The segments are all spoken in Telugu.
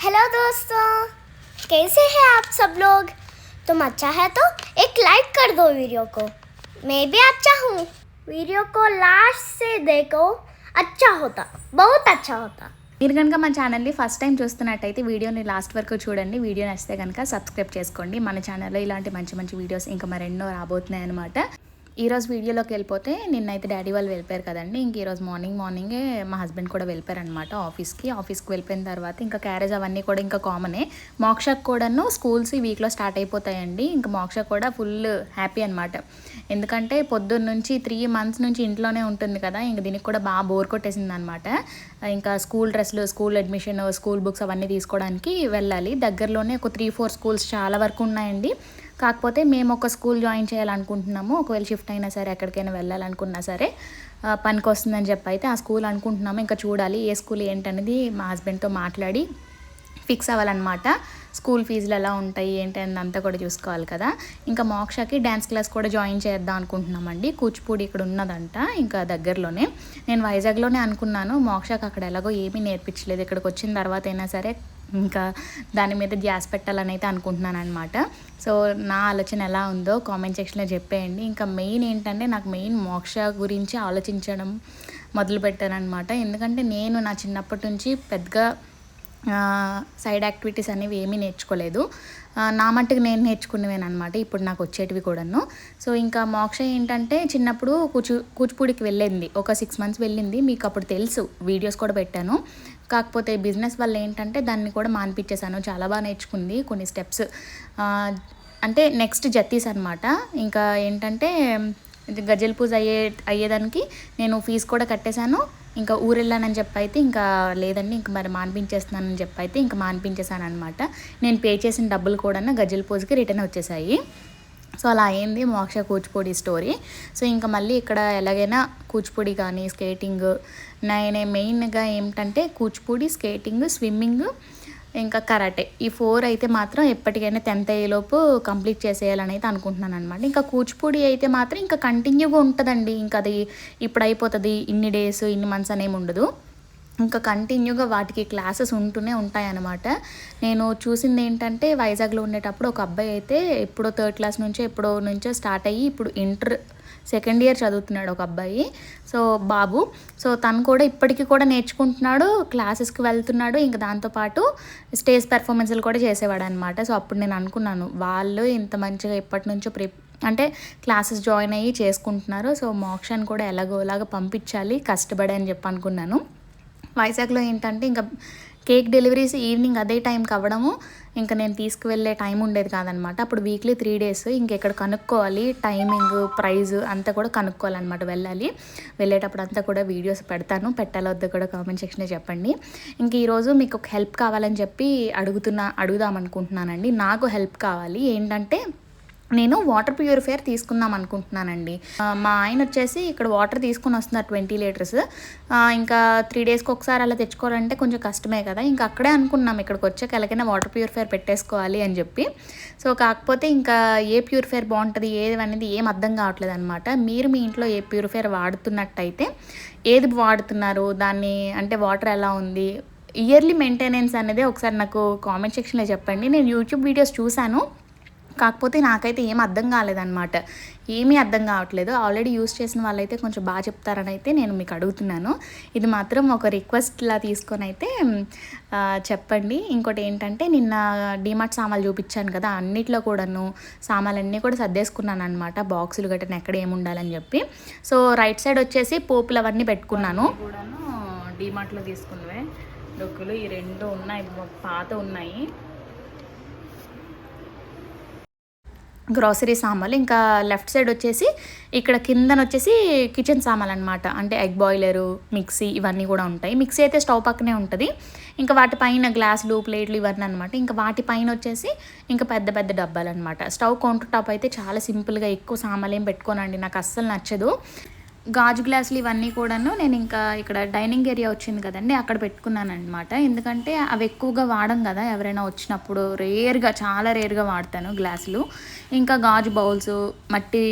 हेलो दोस्तों कैसे हैं आप सब लोग तुम अच्छा है तो एक लाइक कर दो वीडियो को मैं भी अच्छा हूँ वीडियो को लास्ट से देखो अच्छा होता बहुत अच्छा होता మీరు కనుక మా ఛానల్ని ఫస్ట్ టైం చూస్తున్నట్టయితే వీడియోని లాస్ట్ వరకు చూడండి వీడియో నచ్చితే కనుక సబ్స్క్రైబ్ చేసుకోండి మన ఛానల్లో ఇలాంటి మంచి మంచి వీడియోస్ ఇంకా మరెన్నో రాబోతున్నాయి అనమాట ఈరోజు వీడియోలోకి వెళ్ళిపోతే నిన్నైతే డాడీ వాళ్ళు వెళ్ళిపోయారు కదండి. ఇంక ఈరోజు మార్నింగ్ మార్నింగే మా హస్బెండ్ కూడా వెళ్ళిపోయారనమాట ఆఫీస్కి. ఆఫీస్కి వెళ్ళిపోయిన తర్వాత ఇంకా క్యారేజ్ అవన్నీ కూడా ఇంకా కామనే. మోక్షకు కూడాను స్కూల్స్ ఈ వీక్లో స్టార్ట్ అయిపోతాయండి. ఇంకా మోక్ష కూడా ఫుల్ హ్యాపీ అనమాట ఎందుకంటే పొద్దున్న నుంచి త్రీ మంత్స్ నుంచి ఇంట్లోనే ఉంటుంది కదా ఇంక దీనికి కూడా బాగా బోర్ కొట్టేసింది అనమాట ఇంకా స్కూల్ డ్రెస్లు స్కూల్ అడ్మిషన్ స్కూల్ బుక్స్ అవన్నీ తీసుకోవడానికి వెళ్ళాలి. దగ్గరలోనే ఒక త్రీ ఫోర్ స్కూల్స్ చాలా వరకు ఉన్నాయండి. కాకపోతే మేము ఒక స్కూల్ జాయిన్ చేయాలనుకుంటున్నాము. ఒకవేళ షిఫ్ట్ అయినా సరే ఎక్కడికైనా వెళ్ళాలనుకున్నా సరే పనికి వస్తుందని చెప్పి అయితే ఆ స్కూల్ అనుకుంటున్నాము. ఇంకా చూడాలి ఏ స్కూల్ ఏంటనేది మా హస్బెండ్తో మాట్లాడి ఫిక్స్ అవ్వాలన్నమాట. స్కూల్ ఫీజులు ఎలా ఉంటాయి ఏంటి అని అంతా కూడా చూసుకోవాలి కదా. ఇంకా మోక్షకి డ్యాన్స్ క్లాస్ కూడా జాయిన్ చేద్దాం అనుకుంటున్నామండి. కూచిపూడి ఇక్కడ ఉన్నదంట ఇంకా దగ్గరలోనే. నేను వైజాగ్లోనే అనుకున్నాను. మోక్షకి అక్కడ ఎలాగో ఏమీ నేర్పించలేదు. ఇక్కడికి వచ్చిన తర్వాత అయినా సరే ఇంకా దాని మీద గ్యాస్ పెట్టాలని అయితే అనుకుంటున్నాను అనమాట సో నా ఆలోచన ఎలా ఉందో కామెంట్ సెక్షన్లో చెప్పేయండి. ఇంకా మెయిన్ ఏంటంటే నాకు మెయిన్ మోక్ష గురించి ఆలోచించడం మొదలు పెట్టానమాట ఎందుకంటే నేను నా చిన్నప్పటి నుంచి పెద్దగా సైడ్ యాక్టివిటీస్ అనేవి ఏమీ నేర్చుకోలేదు. నా మట్టుకు నేను నేర్చుకునేవేనమాట ఇప్పుడు నాకు వచ్చేటివి కూడాను. సో ఇంకా మోక్ష ఏంటంటే చిన్నప్పుడు కూచు కూచిపూడికి వెళ్ళింది. ఒక సిక్స్ మంత్స్ వెళ్ళింది. మీకు అప్పుడు తెలుసు. వీడియోస్ కూడా పెట్టాను. కాకపోతే బిజినెస్ వల్ల ఏంటంటే దాన్ని కూడా మాన్పించేశాను. చాలా బాగా నేర్చుకుంది కొన్ని స్టెప్స్. అంటే నెక్స్ట్ జత్తీస్ అనమాట ఇంకా ఏంటంటే గజల్ పూజ అయ్యే అయ్యేదానికి నేను ఫీజు కూడా కట్టేశాను. ఇంకా ఊరెళ్ళానని చెప్పి అయితే ఇంకా లేదండి. ఇంకా మరి మానిపించేస్తున్నానని చెప్పి అయితే ఇంకా మానిపించేశాను అనమాట నేను పే చేసిన డబ్బులు కూడా గజల్ పూజకి రిటర్న్ వచ్చేసాయి. సో అలా అయింది మోక్ష కూచిపూడి స్టోరీ. సో ఇంకా మళ్ళీ ఇక్కడ ఎలాగైనా కూచిపూడి కానీ స్కేటింగ్ నేను మెయిన్గా ఏమిటంటే కూచిపూడి స్కేటింగ్ స్విమ్మింగ్ ఇంకా కరాటే. ఈ ఫోర్ అయితే మాత్రం ఎప్పటికైనా టెన్త్ అయ్యేలోపు కంప్లీట్ చేసేయాలని అయితే అనుకుంటున్నాను అనమాట ఇంకా కూచిపూడి అయితే మాత్రం ఇంకా కంటిన్యూగా ఉంటుందండి. ఇంకా అది ఇప్పుడు అయిపోతుంది. ఇన్ని డేస్ ఇన్ని మంత్స్ అనేమి ఉండదు. ఇంకా కంటిన్యూగా వాటికి క్లాసెస్ ఉంటూనే ఉంటాయన్నమాట. నేను చూసింది ఏంటంటే వైజాగ్లో ఉండేటప్పుడు ఒక అబ్బాయి అయితే ఎప్పుడో థర్డ్ క్లాస్ నుంచో ఎప్పుడో నుంచో స్టార్ట్ అయ్యి ఇప్పుడు ఇంటర్ సెకండ్ ఇయర్ చదువుతున్నాడు ఒక అబ్బాయి. సో బాబు. సో తను కూడా ఇప్పటికీ కూడా నేర్చుకుంటున్నాడు క్లాసెస్కి వెళ్తున్నాడు ఇంకా దాంతోపాటు స్టేజ్ పెర్ఫార్మెన్స్లు కూడా చేసేవాడు అనమాట సో అప్పుడు నేను అనుకున్నాను వాళ్ళు ఇంత మంచిగా ఇప్పటి నుంచో ప్రి అంటే క్లాసెస్ జాయిన్ అయ్యి చేసుకుంటున్నారు. సో మోక్షాన్ని కూడా ఎలాగోలాగా పంపించాలి కష్టపడే అని చెప్పి అనుకున్నాను. వైజాగ్లో ఏంటంటే ఇంకా కేక్ డెలివరీస్ ఈవినింగ్ అదే టైంకి అవ్వడము ఇంకా నేను తీసుకువెళ్ళే టైం ఉండేది కాదనమాట. అప్పుడు వీక్లీ త్రీ డేస్ ఇంకా ఇక్కడ కనుక్కోవాలి టైమింగ్ ప్రైజ్ అంతా కూడా కనుక్కోవాలన్నమాట వెళ్ళాలి. వెళ్ళేటప్పుడు అంతా కూడా వీడియోస్ పెడతాను. పెట్టాలొద్దు కూడా కామెంట్ సెక్షన్లో చెప్పండి. ఇంక ఈరోజు మీకు ఒక హెల్ప్ కావాలని చెప్పి అడుగుతున్నా అడుగుదాం అనుకుంటున్నానండి. నాకు హెల్ప్ కావాలి ఏంటంటే నేను వాటర్ ప్యూరిఫైయర్ తీసుకుందాం అనుకుంటున్నానండి. మా ఆయన వచ్చేసి ఇక్కడ వాటర్ తీసుకుని వస్తున్నారు ట్వంటీ లీటర్స్ ఇంకా త్రీ డేస్కి ఒకసారి అలా తెచ్చుకోవాలంటే కొంచెం కష్టమే కదా. ఇంకా అక్కడే అనుకున్నాం ఇక్కడికి వచ్చాక ఎలాగైనా వాటర్ ప్యూరిఫైయర్ పెట్టేసుకోవాలి అని చెప్పి. సో కాకపోతే ఇంకా ఏ ప్యూరిఫైయర్ బాగుంటుంది ఏది అనేది ఏం అర్థం కావట్లేదు అనమాట మీరు మీ ఇంట్లో ఏ ప్యూరిఫైయర్ వాడుతున్నట్టయితే ఏది వాడుతున్నారు దాన్ని అంటే వాటర్ ఎలా ఉంది ఇయర్లీ మెయింటెనెన్స్ అనేది ఒకసారి నాకు కామెంట్ సెక్షన్లో చెప్పండి. నేను యూట్యూబ్ వీడియోస్ చూశాను. కాకపోతే నాకైతే ఏం అర్థం కాలేదన్నమాట. ఏమీ అర్థం కావట్లేదు. ఆల్రెడీ యూస్ చేసిన వాళ్ళైతే కొంచెం బాగా చెప్తారని అయితే నేను మీకు అడుగుతున్నాను. ఇది మాత్రం ఒక రిక్వెస్ట్లా తీసుకొని అయితే చెప్పండి. ఇంకోటి ఏంటంటే నిన్న డిమార్ట్ సామాన్లు చూపించాను కదా అన్నిట్లో కూడాను సామాన్లన్నీ కూడా సర్దేసుకున్నాను అనమాట బాక్సులు గట్రా ఎక్కడ ఏముండాలని చెప్పి. సో రైట్ సైడ్ వచ్చేసి పోపులు అవన్నీ పెట్టుకున్నాను. కూడాను డిమార్ట్లో తీసుకున్నవే. డొక్కులు ఈ రెండు ఉన్నాయి పాత ఉన్నాయి. గ్రాసరీ సామాన్లు ఇంకా లెఫ్ట్ సైడ్ వచ్చేసి ఇక్కడ కిందన వచ్చేసి కిచెన్ సామాన్లు అనమాట అంటే ఎగ్ బాయిలరు మిక్సీ ఇవన్నీ కూడా ఉంటాయి. మిక్సీ అయితే స్టవ్ పక్కనే ఉంటుంది. ఇంకా వాటిపైన గ్లాసులు ప్లేట్లు ఇవన్నీ అనమాట ఇంకా వాటిపైన వచ్చేసి ఇంకా పెద్ద పెద్ద డబ్బాలు అనమాట స్టవ్ కౌంటర్ టాప్ అయితే చాలా సింపుల్గా ఎక్కువ సామాన్లు ఏం పెట్టుకోనండి. నాకు అస్సలు నచ్చదు. గాజు గ్లాసులు ఇవన్నీ కూడాను నేను ఇంకా ఇక్కడ డైనింగ్ ఏరియా వచ్చింది కదండి అక్కడ పెట్టుకున్నాను అనమాట ఎందుకంటే అవి ఎక్కువగా వాడం కదా ఎవరైనా వచ్చినప్పుడు రేర్గా చాలా రేర్గా వాడతాను గ్లాసులు. ఇంకా గాజు బౌల్స్ మట్టి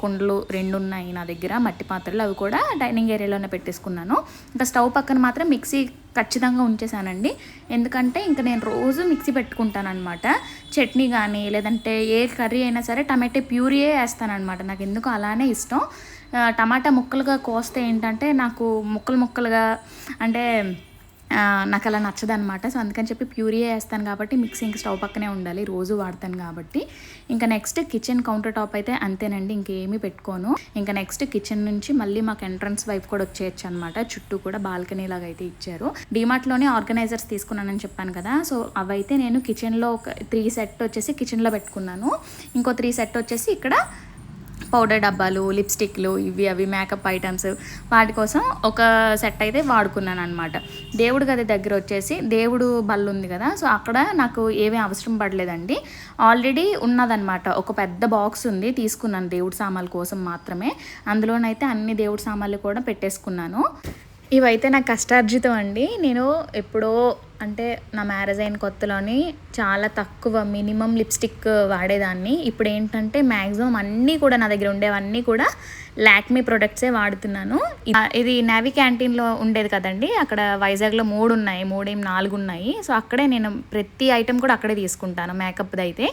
కుండలు రెండు ఉన్నాయి నా దగ్గర మట్టి పాత్రలు అవి కూడా డైనింగ్ ఏరియాలోనే పెట్టేసుకున్నాను. ఇంకా స్టవ్ పక్కన మాత్రం మిక్సీ ఖచ్చితంగా ఉంచేసానండి ఎందుకంటే ఇంకా నేను రోజు మిక్సీ పెట్టుకుంటానమాట చట్నీ కానీ లేదంటే ఏ కర్రీ అయినా సరే టమాటా ప్యూరియే వేస్తానమాట నాకు ఎందుకు అలానే ఇష్టం. టమాటా ముక్కలుగా కోస్తే ఏంటంటే నాకు ముక్కలు ముక్కలుగా అంటే నాకు అలా నచ్చదనమాట సో అందుకని చెప్పి ప్యూరియే వేస్తాను కాబట్టి మిక్సీ ఇంకా స్టవ్ పక్కనే ఉండాలి. రోజు వాడతాను కాబట్టి. ఇంకా నెక్స్ట్ కిచెన్ కౌంటర్ టాప్ అయితే అంతేనండి ఇంకేమీ పెట్టుకోను. ఇంకా నెక్స్ట్ కిచెన్ నుంచి మళ్ళీ మాకు ఎంట్రన్స్ వైపు కూడా వచ్చేయచ్చు అనమాట చుట్టూ కూడా బాల్కనీ లాగా అయితే ఇచ్చారు. డిమార్ట్లోనే ఆర్గనైజర్స్ తీసుకున్నానని చెప్పాను కదా. సో అవైతే నేను కిచెన్లో ఒక త్రీ సెట్ వచ్చేసి కిచెన్లో పెట్టుకున్నాను. ఇంకో త్రీ సెట్ వచ్చేసి ఇక్కడ పౌడర్ డబ్బాలు లిప్స్టిక్లు ఇవి అవి మేకప్ ఐటమ్స్ వాటి కోసం ఒక సెట్ అయితే వాడుకున్నాను అనమాట దేవుడు గది దగ్గర వచ్చేసి దేవుడు బల్ల ఉంది కదా సో అక్కడ నాకు ఏమీ అవసరం పడలేదండి. ఆల్రెడీ ఉన్నదనమాట ఒక పెద్ద బాక్స్ ఉంది తీసుకున్నాను దేవుడి సామాన్ల కోసం మాత్రమే. అందులోనైతే అన్ని దేవుడి సామాన్లు కూడా పెట్టేసుకున్నాను. ఇవైతే నాకు కష్టార్జితం అండి. నేను ఎప్పుడో అంటే నా మ్యారేజ్ అయిన కొత్తలోని చాలా తక్కువ మినిమం లిప్స్టిక్ వాడేదాన్ని. ఇప్పుడు ఏంటంటే మ్యాక్సిమం అన్నీ కూడా నా దగ్గర ఉండేవన్నీ కూడా లాక్మీ ప్రొడక్ట్సే వాడుతున్నాను. ఇది నావీ క్యాంటీన్లో ఉండేది కదండి. అక్కడ వైజాగ్లో మూడు ఉన్నాయి మూడేం నాలుగు ఉన్నాయి సో అక్కడే నేను ప్రతి ఐటెం కూడా అక్కడే తీసుకుంటాను మేకప్ది అయితే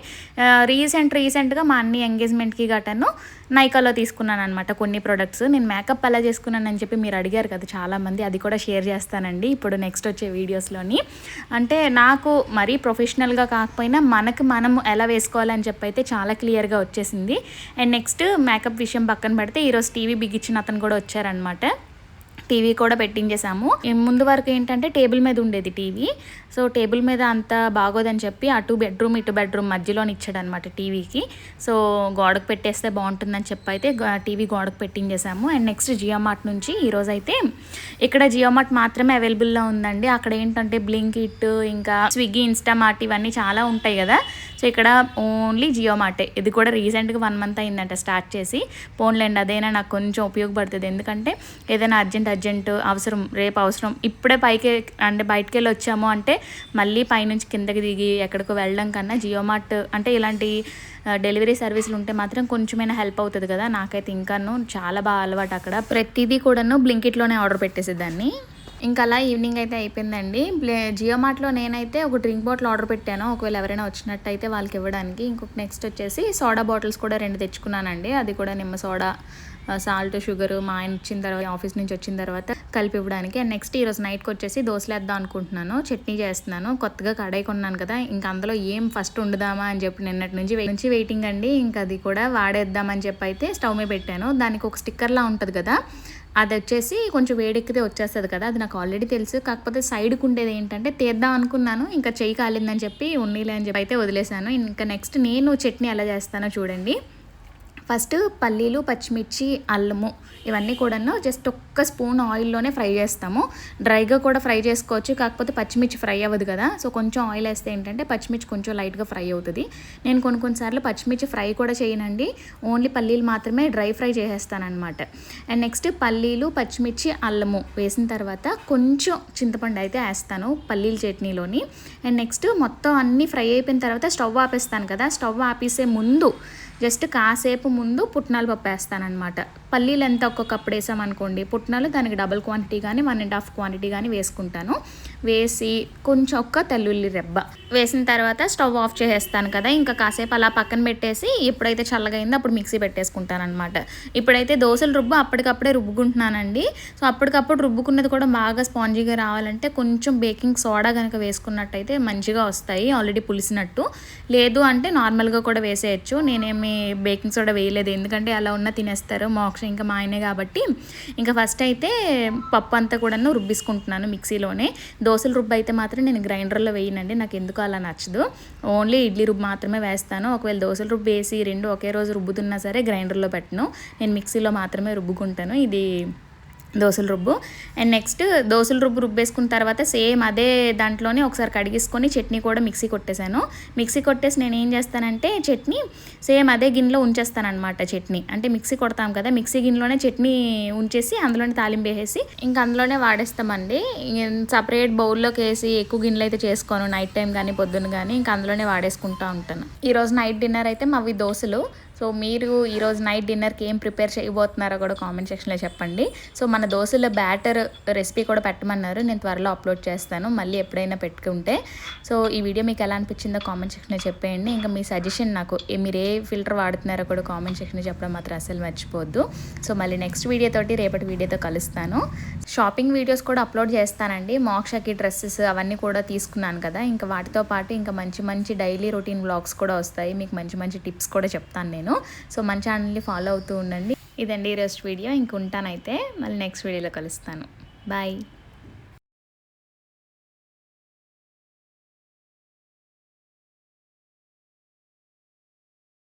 రీసెంట్ రీసెంట్గా మా అన్ని ఎంగేజ్మెంట్కి గటను నైకాలో తీసుకున్నాను అనమాట కొన్ని ప్రొడక్ట్స్. నేను మేకప్ ఎలా చేసుకున్నానని చెప్పి మీరు అడిగారు కదా చాలామంది అది కూడా షేర్ చేస్తానండి ఇప్పుడు నెక్స్ట్ వచ్చే వీడియోస్లోని. అంటే నాకు మరీ ప్రొఫెషనల్గా కాకపోయినా మనకు మనం ఎలా వేసుకోవాలని చెప్పి అయితే చాలా క్లియర్గా వచ్చేసింది. అండ్ నెక్స్ట్ మేకప్ విషయం పక్కన పెడితే ఈరోజు టీవీ బిగించిన అతను కూడా వచ్చారనమాట టీవీ కూడా పెట్టించేసాము. ముందు వరకు ఏంటంటే టేబుల్ మీద ఉండేది టీవీ. సో టేబుల్ మీద అంత బాగోదని చెప్పి అటు బెడ్రూమ్ ఇటు బెడ్రూమ్ మధ్యలోని ఇచ్చాడనమాట టీవీకి. సో గోడకు పెట్టేస్తే బాగుంటుందని చెప్పి అయితే టీవీ గోడకు పెట్టించేసాము. అండ్ నెక్స్ట్ జియో మార్ట్ నుంచి ఈరోజు అయితే ఇక్కడ జియో మార్ట్ మాత్రమే అవైలబుల్లో ఉందండి. అక్కడ ఏంటంటే బ్లింక్ ఇట్ ఇంకా స్విగ్గీ ఇన్స్టామార్ట్ ఇవన్నీ చాలా ఉంటాయి కదా. సో ఇక్కడ ఓన్లీ జియో మార్టే ఇది కూడా రీసెంట్గా వన్ మంత్ అయిందంట స్టార్ట్ చేసి. పోన్లేండి అదైనా నాకు కొంచెం ఉపయోగపడుతుంది. ఎందుకంటే ఏదైనా అర్జెంట్ అర్జెంట్ అవసరం రేపు అవసరం. ఇప్పుడే పైకి అంటే బయటికి వెళ్ళి వచ్చాము అంటే మళ్ళీ పైనుంచి కిందకి దిగి ఎక్కడికో వెళ్ళడం కన్నా జియో మార్ట్ అంటే ఇలాంటి డెలివరీ సర్వీసులు ఉంటే మాత్రం కొంచెమైనా హెల్ప్ అవుతుంది కదా. నాకైతే ఇంకాను చాలా బాగా అలవాటు అక్కడ. ప్రతిదీ కూడాను బ్లింకిట్లోనే ఆర్డర్ పెట్టేసేదాన్ని ఇంకా అలా ఈవినింగ్ అయితే అయిపోయిందండి. బ్లే జియో మార్ట్లో నేనైతే ఒక డ్రింక్ బాటిల్ ఆర్డర్ పెట్టాను. ఒకవేళ ఎవరైనా వచ్చినట్టయితే వాళ్ళకి ఇవ్వడానికి. ఇంకొక నెక్స్ట్ వచ్చేసి సోడా బాటిల్స్ కూడా రెండు తెచ్చుకున్నానండి. అది కూడా నిమ్మ సోడా సాల్ట్ షుగర్ మా ఆయన వచ్చిన తర్వాత ఆఫీస్ నుంచి వచ్చిన తర్వాత. కలిపి ఇవ్వడానికి అండ్ నెక్స్ట్ ఈరోజు నైట్కి వచ్చేసి దోశలు వేద్దాం అనుకుంటున్నాను. చట్నీ చేస్తున్నాను. కొత్తగా కడాయి కొన్నాను కదా. ఇంకా అందులో ఏం ఫస్ట్ వండుదామా అని చెప్పి నిన్నటి నుంచి నుంచి వెయిటింగ్ అండి. ఇంకా అది కూడా వాడేద్దామని చెప్పి అయితే స్టవ్ మీద పెట్టాను. దానికి ఒక స్టిక్కర్లా ఉంటుంది కదా. అది వచ్చేసి కొంచెం వేడెక్కితే వచ్చేస్తుంది కదా. అది నాకు ఆల్రెడీ తెలుసు. కాకపోతే సైడ్కి ఉండేది ఏంటంటే తీద్దాం అనుకున్నాను. ఇంకా చెయ్యి కాలిందని చెప్పి ఉన్నీలే అని చెప్పి అయితే వదిలేశాను. ఇంకా నెక్స్ట్ నేను చట్నీ ఎలా చేస్తానో చూడండి. ఫస్ట్ పల్లీలు పచ్చిమిర్చి అల్లము ఇవన్నీ కూడాను జస్ట్ ఒక్క స్పూన్ ఆయిల్లోనే ఫ్రై చేస్తాము. డ్రైగా కూడా ఫ్రై చేసుకోవచ్చు కాకపోతే పచ్చిమిర్చి ఫ్రై అవ్వదు కదా. సో కొంచెం ఆయిల్ వేస్తే ఏంటంటే పచ్చిమిర్చి కొంచెం లైట్గా ఫ్రై అవుతుంది. నేను కొన్ని కొన్నిసార్లు పచ్చిమిర్చి ఫ్రై కూడా చేయనండి. ఓన్లీ పల్లీలు మాత్రమే డ్రై ఫ్రై చేసేస్తానమాట అండ్ నెక్స్ట్ పల్లీలు పచ్చిమిర్చి అల్లము వేసిన తర్వాత కొంచెం చింతపండు అయితే వేస్తాను పల్లీల చట్నీలోని. అండ్ నెక్స్ట్ మొత్తం అన్నీ ఫ్రై అయిపోయిన తర్వాత స్టవ్ ఆపేస్తాను కదా. స్టవ్ ఆపేసే ముందు జస్ట్ కాసేపు ముందు పుట్నాలు పప్పు వేస్తానమాట పల్లీలు ఎంత ఒక్కొక్కప్పుడు వేసామనుకోండి పుట్నాలు దానికి డబుల్ క్వాంటిటీ కానీ వన్ అండ్ హాఫ్ క్వాంటిటీ కానీ వేసుకుంటాను. వేసి కొంచెం ఒక్క తెల్లుల్లి రెబ్బ. వేసిన తర్వాత స్టవ్ ఆఫ్ చేసేస్తాను కదా ఇంకా కాసేపు అలా పక్కన పెట్టేసి ఎప్పుడైతే చల్లగైందో అప్పుడు మిక్సీ పెట్టేసుకుంటాను అనమాట ఇప్పుడైతే దోశలు రుబ్బు అప్పటికప్పుడే రుబ్బుకుంటున్నానండి. సో అప్పటికప్పుడు రుబ్బుకున్నది కూడా బాగా స్పాంజీగా రావాలంటే కొంచెం బేకింగ్ సోడా కనుక వేసుకున్నట్టయితే మంచిగా వస్తాయి ఆల్రెడీ పులిసినట్టు. లేదు అంటే నార్మల్గా కూడా వేసేయచ్చు. నేనేమి బేకింగ్ సోడా వేయలేదు. ఎందుకంటే అలా ఉన్న తినేస్తారు. మోక్ష ఇంకా మా ఆయనే కాబట్టి. ఇంకా ఫస్ట్ అయితే పప్పు అంతా కూడా రుబ్బిసుకుంటున్నాను మిక్సీలోనే. దోశల రుబ్బు అయితే మాత్రం నేను గ్రైండర్లో వేయనండి. నాకు ఎందుకు అలా నచ్చదు. ఓన్లీ ఇడ్లీ రుబ్బు మాత్రమే వేస్తాను. ఒకవేళ దోశల రుబ్బు వేసి రెండు ఒకే రోజు రుబ్బుతున్నా సరే గ్రైండర్లో పెట్టను. నేను మిక్సీలో మాత్రమే రుబ్బుకుంటాను. ఇది దోశల రుబ్బు. అండ్ నెక్స్ట్ దోశల రుబ్బు రుబ్బేసుకున్న తర్వాత సేమ్ అదే దాంట్లోనే ఒకసారి కడిగేసుకొని చట్నీ కూడా మిక్సీ కొట్టేశాను మిక్సీ కొట్టేసి నేను ఏం చేస్తానంటే చట్నీ సేమ్ అదే గిన్నెలో ఉంచేస్తానమాట చట్నీ. అంటే మిక్సీ కొడతాం కదా మిక్సీ గిన్నెలోనే చట్నీ ఉంచేసి అందులోనే తాలింపు వేసేసి ఇంకా అందులోనే వాడేస్తామండి. సపరేట్ బౌల్లోకి వేసి ఎక్కువ గిన్నెలు అయితే చేసుకోను. నైట్ టైం కానీ పొద్దున్న కానీ ఇంకా అందులోనే వాడేసుకుంటూ ఉంటాను. ఈరోజు నైట్ డిన్నర్ అయితే మావి దోశలు సో మీరు ఈరోజు నైట్ డిన్నర్కి ఏం ప్రిపేర్ చేయబోతున్నారో కూడా కామెంట్ సెక్షన్లో చెప్పండి. సో మన దోశల బ్యాటర్ రెసిపీ కూడా పెట్టమన్నారు. నేను త్వరలో అప్లోడ్ చేస్తాను. మళ్ళీ ఎప్పుడైనా పెట్టుకుంటే. సో ఈ వీడియో మీకు ఎలా అనిపించిందో కామెంట్ సెక్షన్లో చెప్పేయండి. ఇంకా మీ సజెషన్ నాకు మీరు ఏ ఫిల్టర్ వాడుతున్నారో కూడా కామెంట్ సెక్షన్లో చెప్పడం మాత్రం అసలు మర్చిపోద్దు. సో మళ్ళీ నెక్స్ట్ వీడియోతోటి రేపటి వీడియోతో కలుస్తాను. షాపింగ్ వీడియోస్ కూడా అప్లోడ్ చేస్తానండి. మోక్షకి డ్రెస్సెస్ అవన్నీ కూడా తీసుకున్నాను కదా. ఇంకా వాటితో పాటు ఇంకా మంచి మంచి డైలీ రొటీన్ బ్లాగ్స్ కూడా వస్తాయి. మీకు మంచి మంచి టిప్స్ కూడా చెప్తాను నేను. సో మన ఛానల్ని ఫాలో అవుతూ ఉండండి. ఇదండి ఈరోజు వీడియో. ఇంక ఉంటానైతే మళ్ళీ నెక్స్ట్ వీడియోలో కలుస్తాను. బాయ్.